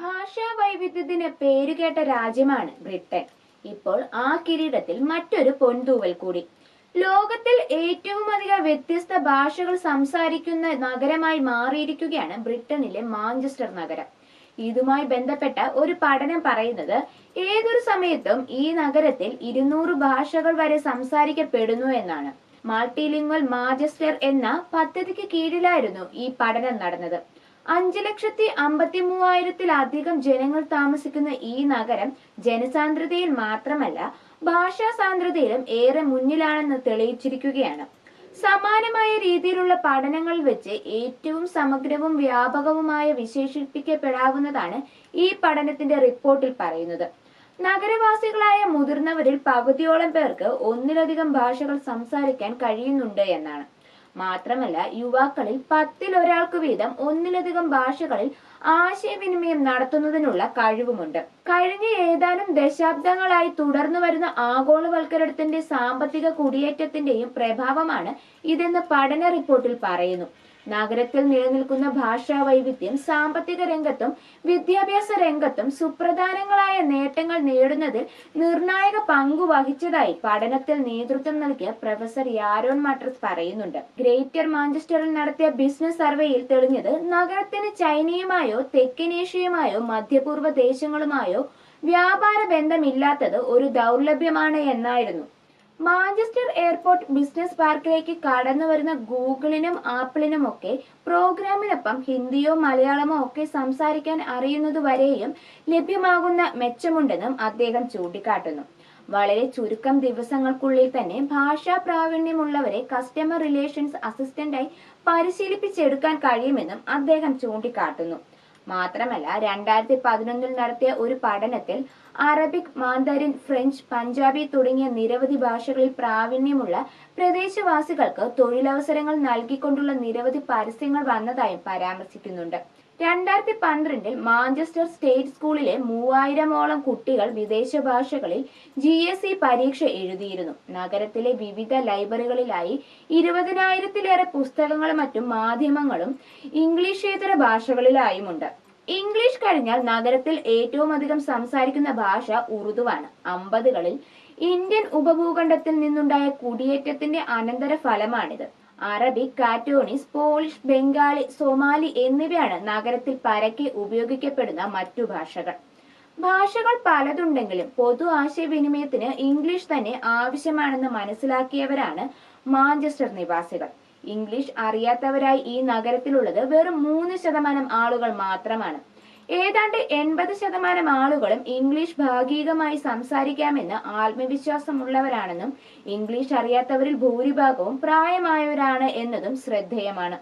ഭാഷാ വൈവിധ്യത്തിന് പേരുകേട്ട രാജ്യമാണ് ബ്രിട്ടൻ. ഇപ്പോൾ ആ കിരീടത്തിൽ മറ്റൊരു പൊൻതൂവൽ കൂടി. ലോകത്തിൽ ഏറ്റവും അധികം വ്യത്യസ്ത ഭാഷകൾ സംസാരിക്കുന്ന നഗരമായി മാറിയിരിക്കുകയാണ് ബ്രിട്ടനിലെ മാഞ്ചസ്റ്റർ നഗരം. ഇതുമായി ബന്ധപ്പെട്ട ഒരു പഠനം പറയുന്നത് ഏതൊരു സമയത്തും ഈ നഗരത്തിൽ ഇരുന്നൂറ് ഭാഷകൾ വരെ സംസാരിക്കപ്പെടുന്നു എന്നാണ്. മാൾട്ടിലിംഗ്വൽ മാഞ്ചസ്റ്റർ എന്ന പദ്ധതിക്ക് കീഴിലായിരുന്നു ഈ പഠനം നടന്നത്. അഞ്ച് ലക്ഷത്തി അമ്പത്തി മൂവായിരത്തിലധികം ജനങ്ങൾ താമസിക്കുന്ന ഈ നഗരം ജനസാന്ദ്രതയിൽ മാത്രമല്ല ഭാഷാ സാന്ദ്രതയിലും ഏറെ മുന്നിലാണെന്ന് തെളിയിച്ചിരിക്കുകയാണ്. സമാനമായ രീതിയിലുള്ള പഠനങ്ങൾ വെച്ച് ഏറ്റവും സമഗ്രവും വ്യാപകവുമായ വിശേഷിപ്പിക്കപ്പെടാവുന്നതാണ് ഈ പഠനത്തിന്റെ റിപ്പോർട്ടിൽ പറയുന്നത്. നഗരവാസികളായ മുതിർന്നവരിൽ പകുതിയോളം പേർക്ക് ഒന്നിലധികം ഭാഷകൾ സംസാരിക്കാൻ കഴിയുന്നുണ്ട് എന്നാണ്. മാത്രമല്ല യുവാക്കളിൽ പത്തിൽ ഒരാൾക്ക് വീതം ഒന്നിലധികം ഭാഷകളിൽ ആശയവിനിമയം നടത്തുന്നതിനുള്ള കഴിവുമുണ്ട്. കഴിഞ്ഞ ഏതാനും ദശാബ്ദങ്ങളായി തുടർന്നു വരുന്ന ആഗോളവൽക്കരണത്തിന്റെ സാമ്പത്തിക കുടിയേറ്റത്തിന്റെയും പ്രഭാവമാണ് ഇതെന്ന് പഠന റിപ്പോർട്ടിൽ പറയുന്നു. നഗരത്തിൽ നിലനിൽക്കുന്ന ഭാഷാ വൈവിധ്യം സാമ്പത്തിക രംഗത്തും വിദ്യാഭ്യാസ രംഗത്തും സുപ്രധാനങ്ങളായ നേട്ടങ്ങൾ നേടുന്നതിൽ നിർണായക പങ്കു വഹിച്ചതായി പഠനത്തിൽ നേതൃത്വം നൽകിയ പ്രൊഫസർ യാരോൺ മാട്രസ് പറയുന്നുണ്ട്. ഗ്രേറ്റർ മാഞ്ചസ്റ്ററിൽ നടത്തിയ ബിസിനസ് സർവേയിൽ തെളിഞ്ഞത് നഗരത്തിന് ചൈനയുമായോ തെക്കനേഷ്യയുമായോ മധ്യപൂർവ ദേശങ്ങളുമായോ വ്യാപാര ബന്ധമില്ലാത്തത് ഒരു ദൗർലഭ്യമാണ് എന്നായിരുന്നു. മാഞ്ചസ്റ്റർ എയർപോർട്ട് ബിസിനസ് പാർക്കിലേക്ക് കടന്നു വരുന്ന ഗൂഗിളിനും ആപ്പിളിനും ഒക്കെ പ്രോഗ്രാമിനൊപ്പം ഹിന്ദിയോ മലയാളമോ ഒക്കെ സംസാരിക്കാൻ അറിയുന്നതുവരെയും ലഭ്യമാകുന്ന മെച്ചമുണ്ടെന്നും അദ്ദേഹം ചൂണ്ടിക്കാട്ടുന്നു. വളരെ ചുരുക്കം ദിവസങ്ങൾക്കുള്ളിൽ തന്നെ ഭാഷാ പ്രാവീണ്യമുള്ളവരെ കസ്റ്റമർ റിലേഷൻസ് അസിസ്റ്റന്റായി പരിശീലിപ്പിച്ചെടുക്കാൻ കഴിയുമെന്നും അദ്ദേഹം ചൂണ്ടിക്കാട്ടുന്നു. മാത്രമല്ല രണ്ടായിരത്തി പതിനൊന്നിൽ നടത്തിയ ഒരു പഠനത്തിൽ അറബിക് മാന്ദരിൻ ഫ്രഞ്ച് പഞ്ചാബി തുടങ്ങിയ നിരവധി ഭാഷകളിൽ പ്രാവീണ്യമുള്ള പ്രദേശവാസികൾക്ക് തൊഴിലവസരങ്ങൾ നൽകിക്കൊണ്ടുള്ള നിരവധി പരസ്യങ്ങൾ വന്നതായും പരാമർശിക്കുന്നുണ്ട്. രണ്ടായിരത്തി പന്ത്രണ്ടിൽ മാഞ്ചസ്റ്റർ സ്റ്റേറ്റ് സ്കൂളിലെ മൂവായിരമോളം കുട്ടികൾ വിദേശ ഭാഷകളിൽ ജി എസ് ഇ പരീക്ഷ എഴുതിയിരുന്നു. നഗരത്തിലെ വിവിധ ലൈബ്രറികളിലായി ഇരുപതിനായിരത്തിലേറെ പുസ്തകങ്ങളും മറ്റും മാധ്യമങ്ങളും ഇംഗ്ലീഷേതര ഭാഷകളിലായുമുണ്ട്. ഇംഗ്ലീഷ് കഴിഞ്ഞാൽ നഗരത്തിൽ ഏറ്റവും അധികം സംസാരിക്കുന്ന ഭാഷ ഉറുദുവാണ്. അമ്പതുകളിൽ ഇന്ത്യൻ ഉപഭൂഖണ്ഡത്തിൽ നിന്നുണ്ടായ കുടിയേറ്റത്തിന്റെ അനന്തര ഫലമാണിത് Arabic Cantonese Polish Bengali Somali എന്നിവയാണ് നഗരത്തിൽ പരക്കെ ഉപയോഗിക്കപ്പെടുന്ന മറ്റു ഭാഷകൾ. ഭാഷകൾ പലതുണ്ടെങ്കിലും പൊതു ആശയവിനിമയത്തിന് ഇംഗ്ലീഷ് തന്നെ ആവശ്യമാണെന്ന് മനസ്സിലാക്കിയവരാണ് മാഞ്ചസ്റ്റർ നിവാസികൾ. ഇംഗ്ലീഷ് അറിയാത്തവരായി ഈ നഗരത്തിലുള്ളത് വെറും മൂന്ന് ശതമാനം ആളുകൾ മാത്രമാണ്. ഏതാണ്ട് എൺപത് ശതമാനം ആളുകളും ഇംഗ്ലീഷ് ഭാഗികമായി സംസാരിക്കാമെന്ന് ആത്മവിശ്വാസമുള്ളവരാണെന്നും ഇംഗ്ലീഷ് അറിയാത്തവരിൽ ഭൂരിഭാഗവും പ്രായമായവരാണ് എന്നതും ശ്രദ്ധേയമാണ്.